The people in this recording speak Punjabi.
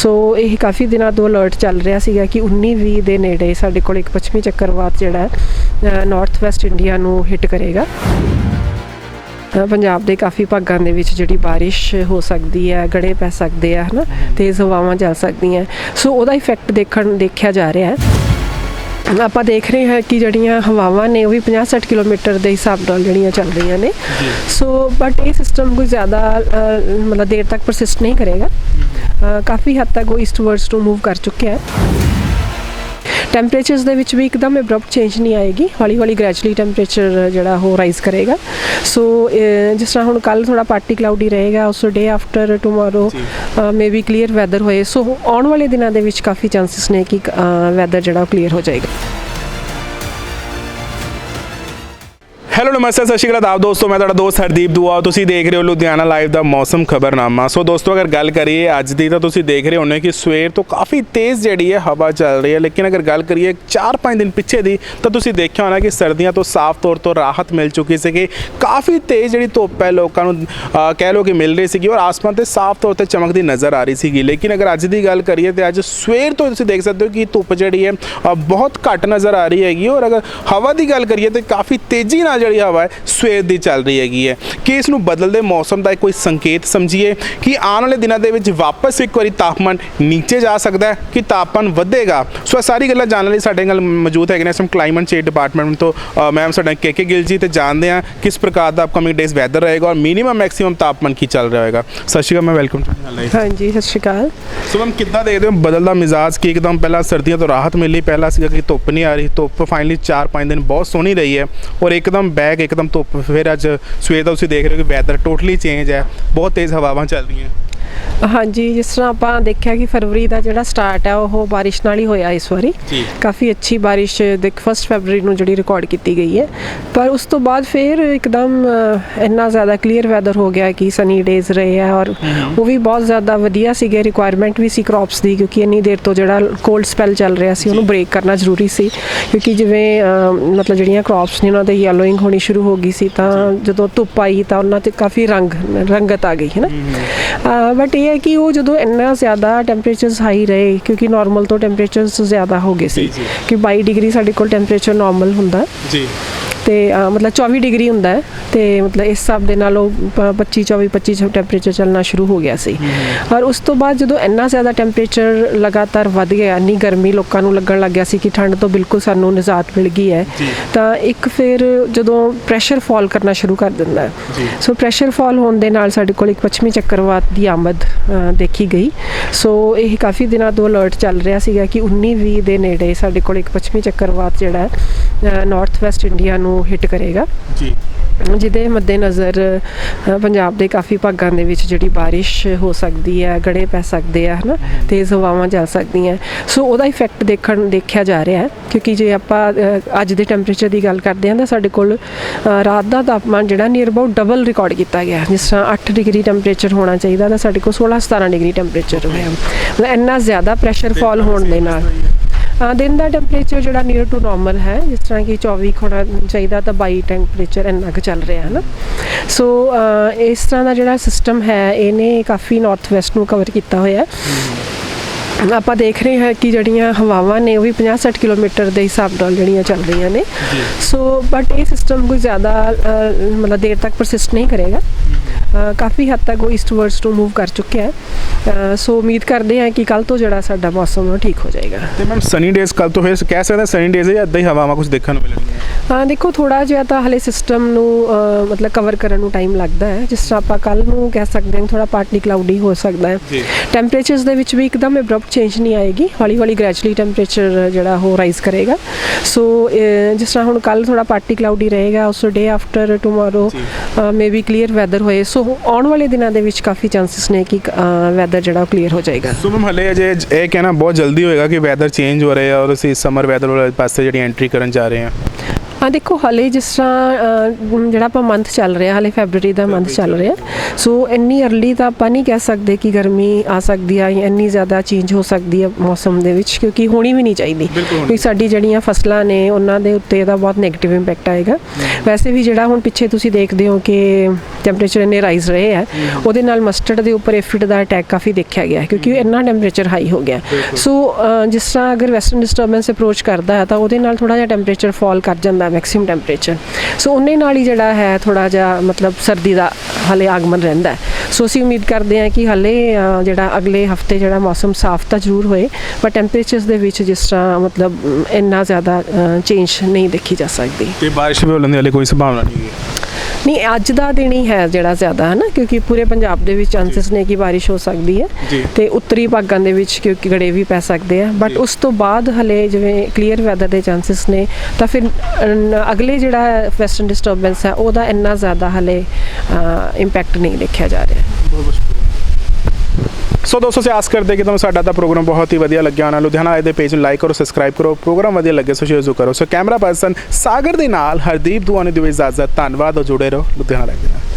ਸੋ ਇਹ ਕਾਫੀ ਦਿਨਾਂ ਤੋਂ ਅਲਰਟ ਚੱਲ ਰਿਹਾ ਸੀਗਾ ਕਿ 19 20 ਦੇ ਨੇੜੇ ਸਾਡੇ ਕੋਲ ਇੱਕ ਪੱਛਮੀ ਚੱਕਰਵਾਤ ਜਿਹੜਾ ਹੈ ਨਾਰਥ ਵੈਸਟ ਇੰਡੀਆ ਨੂੰ ਹਿੱਟ ਕਰੇਗਾ। ਪੰਜਾਬ ਦੇ ਕਾਫੀ ਭਾਗਾਂ ਦੇ ਵਿੱਚ ਜਿਹੜੀ ਬਾਰਿਸ਼ ਹੋ ਸਕਦੀ ਹੈ, ਗੜੇ ਪੈ ਸਕਦੇ ਆ, ਹਨਾ? ਤੇਜ਼ ਹਵਾਵਾਂ ਚੱਲ ਸਕਦੀਆਂ। ਸੋ ਉਹਦਾ ਇਫੈਕਟ ਦੇਖਣ, ਦੇਖਿਆ ਜਾ ਰਿਹਾ ਹੈ। ਆਪਾਂ ਦੇਖ ਰਹੇ ਹਾਂ ਕਿ ਜਿਹੜੀਆਂ ਹਵਾਵਾਂ ਨੇ ਉਹ ਵੀ 50-60 ਕਿਲੋਮੀਟਰ ਦੇ ਹਿਸਾਬ ਨਾਲ ਜਿਹੜੀਆਂ ਚੱਲ ਰਹੀਆਂ ਨੇ। ਸੋ ਬਟ ਇਹ ਸਿਸਟਮ ਕੋਈ ਜ਼ਿਆਦਾ ਮਤਲਬ ਦੇਰ ਤੱਕ ਪਰਸਿਸਟ ਨਹੀਂ ਕਰੇਗਾ। ਕਾਫੀ ਹੱਦ ਤੱਕ ਉਹ ਈਸਟਵਰਡਸ ਤੋਂ ਮੂਵ ਕਰ ਚੁੱਕਿਆ ਹੈ। ਟੈਂਪਰੇਚਰਸ ਦੇ ਵਿੱਚ ਵੀ ਇੱਕਦਮ ਅਬਰਪਟ ਚੇਂਜ ਨਹੀਂ ਆਏਗੀ। ਹੌਲੀ ਹੌਲੀ ਗ੍ਰੈਜੂਅਲੀ ਟੈਂਪਰੇਚਰ ਜਿਹੜਾ ਉਹ ਰਾਈਜ਼ ਕਰੇਗਾ। ਸੋ ਜਿਸ ਤਰ੍ਹਾਂ ਹੁਣ ਕੱਲ ਥੋੜਾ ਪਾਰਟੀ ਕਲਾਉਡੀ ਰਹੇਗਾ ਉਸ day after tomorrow maybe clear weather ਹੋਏ। ਸੋ ਆਉਣ ਵਾਲੇ ਦਿਨਾਂ ਦੇ ਵਿੱਚ ਕਾਫੀ ਚਾਂਸਸ ਨੇ ਕਿ ਵੈਦਰ ਜਿਹੜਾ ਉਹ ਕਲੀਅਰ ਹੋ ਜਾਏਗਾ। ਹੈਲੋ ਨਮਸਤੇ, ਸਤਿ ਸ਼੍ਰੀ ਅਕਾਲ ਆਪ ਦੋਸਤੋ, ਮੈਂ ਤੁਹਾਡਾ ਦੋਸਤ ਹਰਦੀਪ ਦੁਆ। ਤੁਸੀਂ ਦੇਖ ਰਹੇ ਹੋ ਲੁਧਿਆਣਾ ਲਾਈਵ ਦਾ ਮੌਸਮ ਖਬਰਨਾਮਾ। ਸੋ ਦੋਸਤੋ, ਅਗਰ ਗੱਲ ਕਰੀਏ ਅੱਜ ਦੀ, ਤਾਂ ਤੁਸੀਂ ਦੇਖ ਰਹੇ ਹੋਣੇ ਕਿ ਸਵੇਰ ਤੋਂ ਕਾਫੀ ਤੇਜ਼ ਜਿਹੜੀ ਹੈ ਹਵਾ ਚੱਲ ਰਹੀ ਹੈ। ਲੇਕਿਨ ਅਗਰ ਗੱਲ ਕਰੀਏ 4-5 ਦਿਨ ਪਿੱਛੇ ਦੀ, ਤਾਂ ਤੁਸੀਂ ਦੇਖਿਆ ਹੋਣਾ ਕਿ ਸਰਦੀਆਂ ਤੋਂ ਸਾਫ਼ ਤੌਰ ਤੋਂ ਰਾਹਤ ਮਿਲ ਚੁੱਕੀ ਸੀ ਕਿ ਕਾਫੀ ਤੇਜ਼ ਜਿਹੜੀ ਧੁੱਪ ਹੈ ਲੋਕਾਂ ਨੂੰ ਕਹਿ ਲਓ ਕਿ ਮਿਲ ਰਹੀ ਸੀਗੀ ਔਰ ਆਸਮਾਨ ਤੇ ਸਾਫ਼ ਤੌਰ ਤੇ ਚਮਕਦੀ ਨਜ਼ਰ ਆ ਰਹੀ ਸੀਗੀ। ਲੇਕਿਨ ਅਗਰ ਅੱਜ ਦੀ ਗੱਲ ਕਰੀਏ, ਤੇ ਅੱਜ ਸਵੇਰ ਤੋਂ ਤੁਸੀਂ ਦੇਖ ਸਕਦੇ ਹੋ ਕਿ ਧੁੱਪ ਜਿਹੜੀ ਹੈ ਬਹੁਤ ਘੱਟ ਨਜ਼ਰ ਆ ਰਹੀ ਹੈਗੀ। ਔਰ ਅਗਰ ਹਵਾ ਦੀ ਗੱਲ ਕਰੀਏ, ਤੇ ਕਾਫੀ ਤੇਜ਼ੀ ਨਾਲ ਜਿਹੜੀ ਹਵਾ ਹੈ ਸਵੇਰ ਦੀ ਚੱਲ ਰਹੀ ਹੈਗੀ ਹੈ। ਕਿ ਇਸ ਨੂੰ ਬਦਲਦੇ ਮੌਸਮ ਦਾ ਕੋਈ ਸੰਕੇਤ ਸਮਝੀਏ? ਕਿ ਆਉਣ ਵਾਲੇ ਦਿਨਾਂ ਦੇ ਵਿੱਚ ਵਾਪਸ ਇੱਕ ਵਾਰੀ ਤਾਪਮਾਨ ਨੀਚੇ ਜਾ ਸਕਦਾ ਹੈ ਕਿ ਤਾਪਮਾਨ ਵਧੇਗਾ? ਸੋ ਇਹ ਸਾਰੀ ਗੱਲਾਂ ਜਾਣਨ ਲਈ ਸਾਡੇ ਨਾਲ ਮੌਜੂਦ ਹੈਗੇ ਨੇ ਸਮ ਕਲਾਈਮੇਟ ਚੇਂਜ ਡਿਪਾਰਟਮੈਂਟ ਤੋਂ ਮੈਮ ਸਾਡਾ ਕੇ ਕੇ ਗਿੱਲ ਜੀ ਤੇ ਜਾਣਦੇ ਆ ਕਿਸ ਪ੍ਰਕਾਰ ਦਾ ਅਪਕਮਿੰਗ ਡੇਜ਼ ਵੈਦਰ ਰਹੇਗਾ ਔਰ ਮਿਨੀਮਮ ਮੈਕਸਿਮਮ ਤਾਪਮਾਨ ਕੀ ਚੱਲ ਰਿਹਾ ਹੋਏਗਾ। ਸਤਿ ਸ਼੍ਰੀ ਅਕਾਲ ਮੈਂ ਵੈਲਕਮ ਟੂ ਲਾਈਵ ਹਾਂਜੀ ਸਤਿ ਸ਼੍ਰੀ ਅਕਾਲ। ਸੋ ਮੈਮ ਕਿੱਦਾਂ ਦੇਖਦੇ ਹੋ ਬਦਲਦਾ ਮਿਜ਼ਾਜ ਕਿ? ਇੱਕਦਮ ਪਹਿਲਾਂ ਸਰਦੀਆਂ ਤੋਂ ਰਾਹਤ ਮਿਲੀ ਪਹਿਲਾਂ ਸੀਗਾ ਕਿ ਧੁੱਪ ਨਹੀਂ ਆ ਰਹੀ ਧੁੱਪ ਫਾਈਨਲੀ 4-5 ਦਿਨ ਬਹੁਤ ਸੋਹਣੀ ਰਹੀ ਹੈ ਔਰ ਇੱਕਦਮ ਬੈਕ ਇੱਕਦਮ ਧੁੱਪ, ਫਿਰ ਅੱਜ ਸਵੇਰ ਦਾ ਤੁਸੀਂ ਦੇਖ ਰਹੇ ਹੋ ਕਿ ਵੈਦਰ ਟੋਟਲੀ ਚੇਂਜ ਹੈ, ਬਹੁਤ ਤੇਜ਼ ਹਵਾਵਾਂ ਚੱਲ ਰਹੀਆਂ। ਹਾਂਜੀ ਜਿਸ ਤਰ੍ਹਾਂ ਆਪਾਂ ਦੇਖਿਆ ਕਿ ਫਰਵਰੀ ਦਾ ਜਿਹੜਾ ਸਟਾਰਟ ਹੈ ਉਹ ਬਾਰਿਸ਼ ਨਾਲ ਹੀ ਹੋਇਆ ਇਸ ਵਾਰੀ। ਕਾਫੀ ਅੱਛੀ ਬਾਰਿਸ਼ ਦੇਖ 1 ਫਰਵਰੀ ਨੂੰ ਜਿਹੜੀ ਰਿਕਾਰਡ ਕੀਤੀ ਗਈ ਹੈ। ਪਰ ਉਸ ਤੋਂ ਬਾਅਦ ਫਿਰ ਇੱਕਦਮ ਇੰਨਾ ਜ਼ਿਆਦਾ ਕਲੀਅਰ ਵੈਦਰ ਹੋ ਗਿਆ ਕਿ ਸਨੀ ਡੇਜ਼ ਰਹੇ ਆ ਔਰ ਉਹ ਵੀ ਬਹੁਤ ਜ਼ਿਆਦਾ ਵਧੀਆ ਸੀਗੇ। ਰਿਕੁਆਇਰਮੈਂਟ ਵੀ ਸੀ ਕ੍ਰੌਪਸ ਦੀ ਕਿਉਂਕਿ ਇੰਨੀ ਦੇਰ ਤੋਂ ਜਿਹੜਾ ਕੋਲਡ ਸਪੈਲ ਚੱਲ ਰਿਹਾ ਸੀ ਉਹਨੂੰ ਬ੍ਰੇਕ ਕਰਨਾ ਜ਼ਰੂਰੀ ਸੀ। ਕਿਉਂਕਿ ਜਿਵੇਂ ਮਤਲਬ ਜਿਹੜੀਆਂ ਕ੍ਰੌਪਸ ਨੇ ਉਹਨਾਂ ਤੇ ਯੈਲੋਇੰਗ ਹੋਣੀ ਸ਼ੁਰੂ ਹੋ ਗਈ ਸੀ ਤਾਂ ਜਦੋਂ ਧੁੱਪ ਆਈ ਤਾਂ ਉਹਨਾਂ ਤੇ ਕਾਫੀ ਰੰਗ ਰੰਗਤ ਆ ਗਈ ਹੈ ਨਾ? ਬਟ ਇਹ ਹੈ ਕਿ ਉਹ ਜਦੋਂ ਇੰਨਾ ਜ਼ਿਆਦਾ ਟੈਂਪਰੇਚਰਸ ਹਾਈ ਰਹੇ ਕਿਉਂਕਿ ਨਾਰਮਲ ਤੋਂ ਟੈਂਪਰੇਚਰਸ ਜ਼ਿਆਦਾ ਹੋ ਗਏ ਸੀ। ਕਿ 22 ਡਿਗਰੀ ਸਾਡੇ ਕੋਲ ਟੈਂਪਰੇਚਰ ਨਾਰਮਲ ਹੁੰਦਾ ਜੀ ਤੇ ਮਤਲਬ 24 ਡਿਗਰੀ ਹੁੰਦਾ ਹੈ ਤੇ ਮਤਲਬ ਇਸ ਹਿਸਾਬ ਦੇ ਨਾਲ ਉਹ ਪ- 25 24 25 ਟੈਂਪਰੇਚਰ ਚੱਲਣਾ ਸ਼ੁਰੂ ਹੋ ਗਿਆ ਸੀ ਔਰ ਉਸ ਤੋਂ ਬਾਅਦ ਜਦੋਂ ਇੰਨਾ ਜ਼ਿਆਦਾ ਟੈਂਪਰੇਚਰ ਲਗਾਤਾਰ ਵੱਧ ਗਿਆ ਇੰਨੀ ਗਰਮੀ ਲੋਕਾਂ ਨੂੰ ਲੱਗਣ ਲੱਗ ਗਿਆ ਸੀ ਕਿ ਠੰਡ ਤੋਂ ਬਿਲਕੁਲ ਸਾਨੂੰ ਨਿਜਾਤ ਮਿਲ ਗਈ ਹੈ। ਤਾਂ ਇੱਕ ਫਿਰ ਜਦੋਂ ਪ੍ਰੈਸ਼ਰ ਫਾਲ ਕਰਨਾ ਸ਼ੁਰੂ ਕਰ ਦਿੰਦਾ ਹੈ। ਸੋ ਪ੍ਰੈਸ਼ਰ ਫਾਲ ਹੋਣ ਦੇ ਨਾਲ ਸਾਡੇ ਕੋਲ ਇੱਕ ਪੱਛਮੀ ਚੱਕਰਵਾਤ ਦੀ ਆਮਦ ਦੇਖੀ ਗਈ ਸੋ ਇਹ ਕਾਫੀ ਦਿਨਾਂ ਤੋਂ ਅਲਰਟ ਚੱਲ ਰਿਹਾ ਸੀਗਾ ਕਿ 19 20 ਦੇ ਨੇੜੇ ਸਾਡੇ ਕੋਲ ਇੱਕ ਪੱਛਮੀ ਚੱਕਰਵਾਤ ਜਿਹੜਾ ਹੈ ਨਾਰਥ ਵੈਸਟ ਇੰਡੀਆ ਨੂੰ ਹਿੱਟ ਕਰੇਗਾ। ਜੀ। ਜਿਹਦੇ ਮੱਦੇਨਜ਼ਰ ਪੰਜਾਬ ਦੇ ਕਾਫੀ ਭਾਗਾਂ ਦੇ ਵਿੱਚ ਜਿਹੜੀ ਬਾਰਿਸ਼ ਹੋ ਸਕਦੀ ਹੈ ਗੜੇ ਪੈ ਸਕਦੇ ਆ ਹਨਾ? ਤੇਜ਼ ਹਵਾਵਾਂ ਚੱਲ ਸਕਦੀਆਂ। ਸੋ ਉਹਦਾ ਇਫੈਕਟ ਦੇਖਣ ਦੇਖਿਆ ਜਾ ਰਿਹਾ ਹੈ। ਕਿਉਂਕਿ ਜੇ ਆਪਾਂ ਅੱਜ ਦੇ ਟੈਂਪਰੇਚਰ ਦੀ ਗੱਲ ਕਰਦੇ ਹਾਂ ਤਾਂ ਸਾਡੇ ਕੋਲ ਰਾਤ ਦਾ ਤਾਪਮਾਨ ਜਿਹੜਾ ਨੀਅਰ ਅਬਾਊਟ ਡਬਲ ਰਿਕਾਰਡ ਕੀਤਾ ਗਿਆ। ਜਿਸ ਤਰ੍ਹਾਂ 8 ਡਿਗਰੀ ਟੈਂਪਰੇਚਰ ਹੋਣਾ ਚਾਹੀਦਾ ਤਾਂ ਸਾਡੇ ਕੋਲ 16 17 ਡਿਗਰੀ ਟੈਂਪਰੇਚਰ ਹੋਇਆ। ਮਤਲਬ ਇੰਨਾ ਜ਼ਿਆਦਾ ਪ੍ਰੈਸ਼ਰ ਫਾਲ ਹੋਣ ਦੇ ਨਾਲ। ਦਿਨ ਦਾ ਟੈਂਪਰੇਚਰ ਜਿਹੜਾ ਨੀਅਰ ਟੂ ਨਾਰਮਲ ਹੈ ਜਿਸ ਤਰ੍ਹਾਂ ਕਿ 24 ਕੁ ਹੋਣਾ ਚਾਹੀਦਾ ਤਾਂ 22 ਟੈਂਪਰੇਚਰ ਇੰਨਾ ਕੁ ਚੱਲ ਰਿਹਾ ਹੈ ਨਾ ਸੋ ਇਸ ਤਰ੍ਹਾਂ ਦਾ ਜਿਹੜਾ ਸਿਸਟਮ ਹੈ ਇਹਨੇ ਕਾਫੀ ਨਾਰਥ ਵੈਸਟ ਨੂੰ ਕਵਰ ਕੀਤਾ ਹੋਇਆ ਹੈ। ਆਪਾਂ ਦੇਖ ਰਹੇ ਹਾਂ ਕਿ ਜਿਹੜੀਆਂ ਹਵਾਵਾਂ ਨੇ ਉਹ ਵੀ 50-60 ਕਿਲੋਮੀਟਰ ਦੇ ਹਿਸਾਬ ਨਾਲ ਜਿਹੜੀਆਂ ਚੱਲ ਰਹੀਆਂ ਨੇ। ਸੋ ਬਟ ਇਹ ਸਿਸਟਮ ਕੋਈ ਜ਼ਿਆਦਾ ਮਤਲਬ ਦੇਰ ਤੱਕ ਪਰਸਿਸਟ ਨਹੀਂ ਕਰੇਗਾ। ਕਾਫੀ ਹੱਦ ਤੱਕ ਉਹ ਈਸਟਵਰਡਸ ਤੋਂ ਮੂਵ ਕਰ ਚੁੱਕਿਆ ਹੈ। ਸੋ ਉਮੀਦ ਕਰਦੇ ਹਾਂ ਕਿ ਕੱਲ ਤੋਂ ਜਿਹੜਾ ਸਾਡਾ ਮੌਸਮ ਉਹ ਠੀਕ ਹੋ ਜਾਏਗਾ। ਤੇ ਮੈਮ ਸਨੀ ਡੇਜ਼ ਕੱਲ ਤੋਂ ਫਿਰ ਕਹਿ ਸਕਦੇ ਸਨੀ ਡੇਜ਼ ਜਾਂ ਇਦਾਂ ਹੀ ਹਵਾਵਾਂ ਕੁਝ ਦੇਖਣ ਨੂੰ ਮਿਲਣਗੀਆਂ? ਹਾਂ ਦੇਖੋ ਥੋੜਾ ਜਿਹਾ ਤਾਂ ਹਲੇ ਸਿਸਟਮ ਨੂੰ ਮਤਲਬ ਕਵਰ ਕਰਨ ਨੂੰ ਟਾਈਮ ਲੱਗਦਾ ਹੈ। ਜਿਸ ਤਰ੍ਹਾਂ ਆਪਾਂ ਕੱਲ ਨੂੰ ਕਹਿ ਸਕਦੇ ਹਾਂ ਥੋੜਾ ਪਾਰਟਲੀ ਕਲਾਉਡੀ ਹੋ ਸਕਦਾ ਹੈ। ਟੈਂਪਰੇਚਰਸ ਦੇ ਵਿੱਚ ਵੀ ਇੱਕਦਮ ਅਬਰਪਟ ਚੇਂਜ ਨਹੀਂ ਆਏਗੀ। ਹੌਲੀ ਹੌਲੀ ਗ੍ਰੈਜੂਅਲੀ ਟੈਂਪਰੇਚਰ ਜਿਹੜਾ ਉਹ ਰਾਈਜ਼ ਕਰੇਗਾ। ਸੋ ਜਿਸ ਤਰ੍ਹਾਂ ਹੁਣ ਕੱਲ ਥੋੜਾ ਪਾਰਟੀ ਕਲਾਉਡੀ ਰਹੇਗਾ ਉਸ day after tomorrow. Maybe clear weather ਹੋਏ। ਸੋ ਆਉਣ ਵਾਲੇ ਦਿਨਾਂ ਦੇ ਵਿੱਚ ਕਾਫੀ ਚਾਂਸਸ ਨੇ ਕਿ ਵੈਦਰ ਜਿਹੜਾ ਕਲੀਅਰ ਹੋ ਜਾਏਗਾ। ਸੋ ਮੈਮ ਹਲੇ ਅਜੇ ਇਹ ਕਹਿਣਾ ਬਹੁਤ ਜਲਦੀ ਹੋਏਗਾ ਕਿ ਵੈਦਰ ਚੇਂਜ ਹੋ ਰਿਹਾ ਹੈ ਔਰ ਅਸੀਂ ਸਮਰ ਵੈਦਰ ਵਾਲੇ ਪਾਸੇ ਜਿਹੜੀ ਐਂਟਰੀ ਕਰਨ ਜਾ ਰਹੇ ਹਾਂ। ਹਾਂ ਦੇਖੋ ਹਲੇ ਜਿਸ ਤਰ੍ਹਾਂ ਜਿਹੜਾ ਆਪਾਂ ਮੰਥ ਚੱਲ ਰਿਹਾ ਹਲੇ ਫੈਬਰੂਰੀ ਦਾ ਮੰਥ ਚੱਲ ਰਿਹਾ। ਸੋ ਇੰਨੀ ਅਰਲੀ ਤਾਂ ਆਪਾਂ ਨਹੀਂ ਕਹਿ ਸਕਦੇ ਕਿ ਗਰਮੀ ਆ ਸਕਦੀ ਆ ਜਾਂ ਇੰਨੀ ਜ਼ਿਆਦਾ ਚੇਂਜ ਹੋ ਸਕਦੀ ਹੈ ਮੌਸਮ ਦੇ ਵਿੱਚ ਕਿਉਂਕਿ ਹੋਣੀ ਵੀ ਨਹੀਂ ਚਾਹੀਦੀ। ਕਿਉਂਕਿ ਸਾਡੀ ਜਿਹੜੀਆਂ ਫਸਲਾਂ ਨੇ ਉਹਨਾਂ ਦੇ ਉੱਤੇ ਇਹਦਾ ਬਹੁਤ 네ਗੇਟਿਵ ਇੰਪੈਕਟ ਆਏਗਾ ਵੈਸੇ ਵੀ ਜਿਹੜਾ ਹੁਣ ਪਿੱਛੇ ਤੁਸੀਂ ਦੇਖਦੇ ਹੋ ਕਿ ਟੈਂਪਰੇਚਰ ਇੰਨੇ ਰਾਈਜ਼ ਰਹੇ ਆ ਉਹਦੇ ਨਾਲ ਮਸਟਰਡ ਦੇ ਉੱਪਰ ਐਫਿਡ ਦਾ ਅਟੈਕ ਕਾਫੀ ਦੇਖਿਆ ਗਿਆ ਕਿਉਂਕਿ ਇੰਨਾ ਟੈਂਪਰੇਚਰ ਹਾਈ ਹੋ ਗਿਆ। ਸੋ ਜਿਸ ਤਰ੍ਹਾਂ ਅਗਰ ਵੈਸਟਰਨ ਡਿਸਟਰਬੈਂਸ ਅਪਰੋਚ ਕਰਦਾ ਹੈ ਤਾਂ ਉਹਦੇ ਨਾਲ ਥੋੜਾ ਜਿਹਾ ਟੈਂਪਰੇਚਰ ਫਾਲ ਕਰ ਜਾਂਦਾ। ਮੈਕਸਿਮਮ ਟੈਂਪਰੇਚਰ ਸੋ ਉਹਨੇ ਨਾਲ ਹੀ ਜਿਹੜਾ ਹੈ ਥੋੜਾ ਜਿਹਾ ਮਤਲਬ ਸਰਦੀ ਦਾ ਹਲੇ ਆਗਮਨ ਰਹਿੰਦਾ ਸੋ ਅਸੀਂ ਉਮੀਦ ਕਰਦੇ ਹਾਂ ਕਿ ਹਲੇ ਜਿਹੜਾ ਅਗਲੇ ਹਫ਼ਤੇ ਜਿਹੜਾ ਮੌਸਮ ਸਾਫ਼ ਤਾਂ ਜ਼ਰੂਰ ਹੋਏ ਪਰ ਟੈਂਪਰੇਚਰਸ ਦੇ ਵਿੱਚ ਜਿਸ ਤਰ੍ਹਾਂ ਮਤਲਬ ਇੰਨਾ ਜ਼ਿਆਦਾ ਚੇਂਜ ਨਹੀਂ ਦੇਖੀ ਜਾ ਸਕਦੀ। ਤੇ ਬਾਰਿਸ਼ ਵੀ ਹੋਣ ਦੀ ਹਲੇ ਕੋਈ ਸੰਭਾਵਨਾ ਨਹੀਂ ਹੈ। ਨਹੀਂ ਅੱਜ ਦਾ ਦਿਨ ਹੀ ਹੈ ਜਿਹੜਾ ਜ਼ਿਆਦਾ ਹੈ ਨਾ ਕਿਉਂਕਿ ਪੂਰੇ ਪੰਜਾਬ ਦੇ ਵਿੱਚ ਚਾਂਸਸ ਨੇ ਕਿ ਬਾਰਿਸ਼ ਹੋ ਸਕਦੀ। ਹੈ ਤੇ ਉੱਤਰੀ ਭਾਗਾਂ ਦੇ ਵਿੱਚ ਕਿਉਂਕਿ ਗੜੇ ਵੀ ਪੈ ਸਕਦੇ ਆ। ਬਟ ਉਸ ਤੋਂ ਬਾਅਦ ਹਲੇ ਜਿਵੇਂ ਕਲੀਅਰ ਵੈਦਰ ਦੇ ਚਾਂਸਸ ਨੇ ਤਾਂ ਫਿਰ ਅਗਲੇ ਜਿਹੜਾ ਵੈਸਟਰਨ ਡਿਸਟਰਬੈਂਸ ਹੈ ਉਹਦਾ ਇੰਨਾ ਜ਼ਿਆਦਾ ਹਲੇ ਇੰਪੈਕਟ ਨਹੀਂ ਦੇਖਿਆ ਜਾ ਰਿਹਾ। ਸੋ ਦੋਸਤੋ, ਅਸੀਂ ਆਸ ਕਰਦੇ ਕਿ ਤੁਹਾਨੂੰ ਸਾਡਾ ਤਾਂ ਪ੍ਰੋਗਰਾਮ ਬਹੁਤ ਹੀ ਵਧੀਆ ਲੱਗਿਆ ਹੋਣਾ। ਲੁਧਿਆਣਾ ਆਏ ਦੇ ਪੇਜ ਨੂੰ ਲਾਈਕ ਕਰੋ ਸਬਸਕ੍ਰਾਈਬ ਕਰੋ, ਪ੍ਰੋਗਰਾਮ ਵਧੀਆ ਲੱਗੇ ਸੋ ਸ਼ੇਅਰ ਜ਼ਰੂਰ ਕਰੋ। ਸੋ ਕੈਮਰਾ ਪਰਸਨ ਸਾਗਰ ਦੇ ਨਾਲ ਹਰਦੀਪ ਦੁਆਨੀ ਦੀ ਇਜਾਜ਼ਤ, ਧੰਨਵਾਦ ਔਰ ਜੁੜੇ ਰਹੋ ਲੁਧਿਆਣਾ ਲਾਈਵ ਦੇ ਨਾਲ।